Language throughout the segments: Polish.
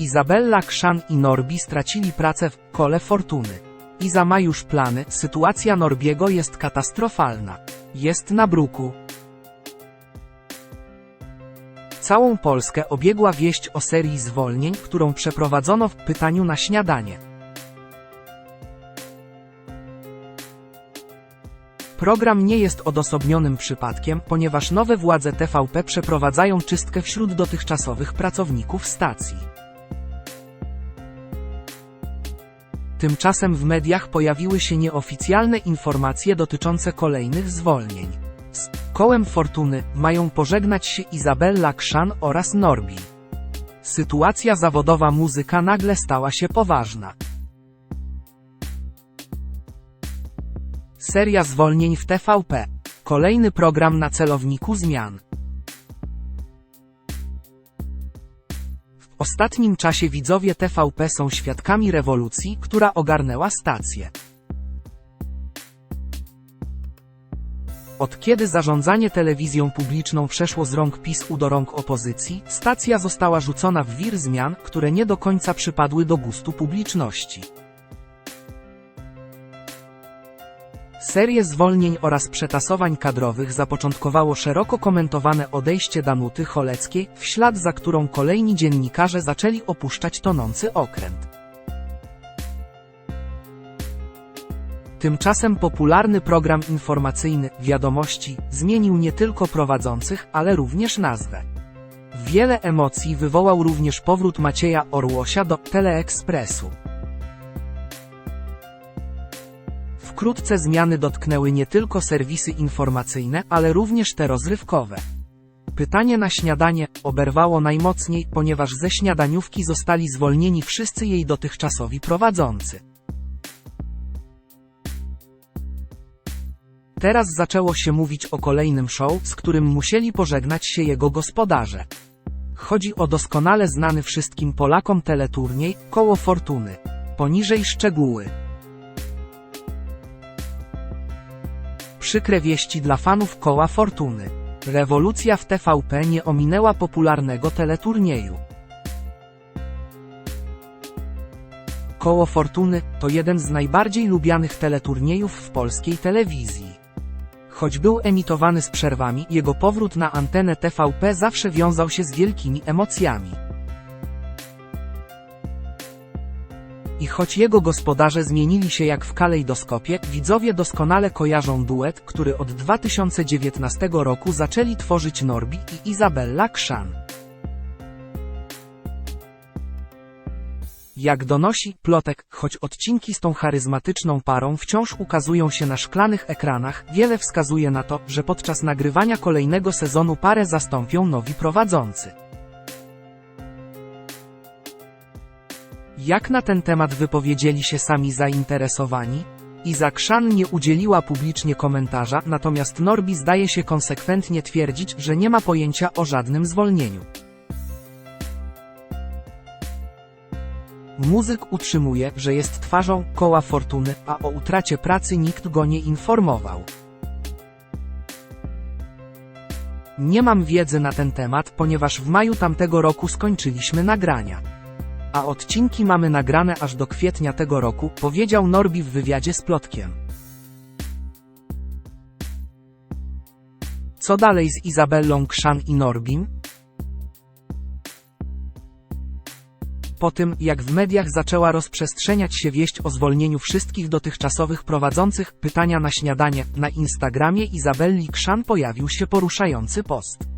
Izabella Krzan i Norbi stracili pracę w kole fortuny. Iza ma już plany, sytuacja Norbiego jest katastrofalna. Jest na bruku. Całą Polskę obiegła wieść o serii zwolnień, którą przeprowadzono w pytaniu na śniadanie. Program nie jest odosobnionym przypadkiem, ponieważ nowe władze TVP przeprowadzają czystkę wśród dotychczasowych pracowników stacji. Tymczasem w mediach pojawiły się nieoficjalne informacje dotyczące kolejnych zwolnień. Z kołem fortuny mają pożegnać się Izabella Krzan oraz Norbi. Sytuacja zawodowa muzyka nagle stała się poważna. Seria zwolnień w TVP. Kolejny program na celowniku zmian. Ostatnim czasie widzowie TVP są świadkami rewolucji, która ogarnęła stację. Od kiedy zarządzanie telewizją publiczną przeszło z rąk PiS-u do rąk opozycji, stacja została rzucona w wir zmian, które nie do końca przypadły do gustu publiczności. Serię zwolnień oraz przetasowań kadrowych zapoczątkowało szeroko komentowane odejście Danuty Choleckiej, w ślad za którą kolejni dziennikarze zaczęli opuszczać tonący okręt. Tymczasem popularny program informacyjny Wiadomości zmienił nie tylko prowadzących, ale również nazwę. Wiele emocji wywołał również powrót Macieja Orłosia do Teleekspresu. Wkrótce zmiany dotknęły nie tylko serwisy informacyjne, ale również te rozrywkowe. Pytanie na śniadanie oberwało najmocniej, ponieważ ze śniadaniówki zostali zwolnieni wszyscy jej dotychczasowi prowadzący. Teraz zaczęło się mówić o kolejnym show, z którym musieli pożegnać się jego gospodarze. Chodzi o doskonale znany wszystkim Polakom teleturniej Koło Fortuny. Poniżej szczegóły. Przykre wieści dla fanów Koła Fortuny. Rewolucja w TVP nie ominęła popularnego teleturnieju. Koło Fortuny to jeden z najbardziej lubianych teleturniejów w polskiej telewizji. Choć był emitowany z przerwami, jego powrót na antenę TVP zawsze wiązał się z wielkimi emocjami. I choć jego gospodarze zmienili się jak w kalejdoskopie, widzowie doskonale kojarzą duet, który od 2019 roku zaczęli tworzyć Norbi i Izabella Krzan. Jak donosi plotek, choć odcinki z tą charyzmatyczną parą wciąż ukazują się na szklanych ekranach, wiele wskazuje na to, że podczas nagrywania kolejnego sezonu parę zastąpią nowi prowadzący. Jak na ten temat wypowiedzieli się sami zainteresowani? Iza Krzan nie udzieliła publicznie komentarza, natomiast Norbi zdaje się konsekwentnie twierdzić, że nie ma pojęcia o żadnym zwolnieniu. Muzyk utrzymuje, że jest twarzą koła fortuny, a o utracie pracy nikt go nie informował. Nie mam wiedzy na ten temat, ponieważ w maju tamtego roku skończyliśmy nagrania. A odcinki mamy nagrane aż do kwietnia tego roku, powiedział Norbi w wywiadzie z Plotkiem. Co dalej z Izabellą Krzan i Norbim? Po tym, jak w mediach zaczęła rozprzestrzeniać się wieść o zwolnieniu wszystkich dotychczasowych prowadzących pytania na śniadanie, na Instagramie Izabelli Krzan pojawił się poruszający post.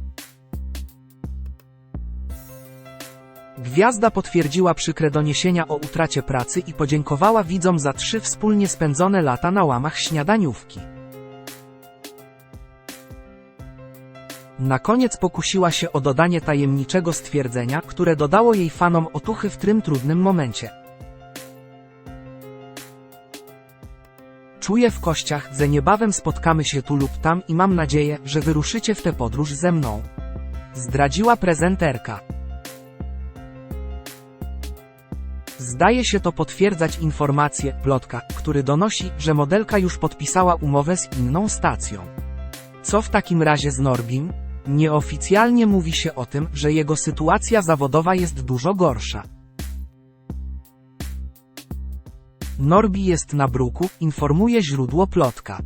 Gwiazda potwierdziła przykre doniesienia o utracie pracy i podziękowała widzom za trzy wspólnie spędzone lata na łamach śniadaniówki. Na koniec pokusiła się o dodanie tajemniczego stwierdzenia, które dodało jej fanom otuchy w tym trudnym momencie. Czuję w kościach, że niebawem spotkamy się tu lub tam i mam nadzieję, że wyruszycie w tę podróż ze mną. Zdradziła prezenterka. Zdaje się to potwierdzać informację plotka, który donosi, że modelka już podpisała umowę z inną stacją. Co w takim razie z Norbim? Nieoficjalnie mówi się o tym, że jego sytuacja zawodowa jest dużo gorsza. Norbi jest na bruku, informuje źródło plotka.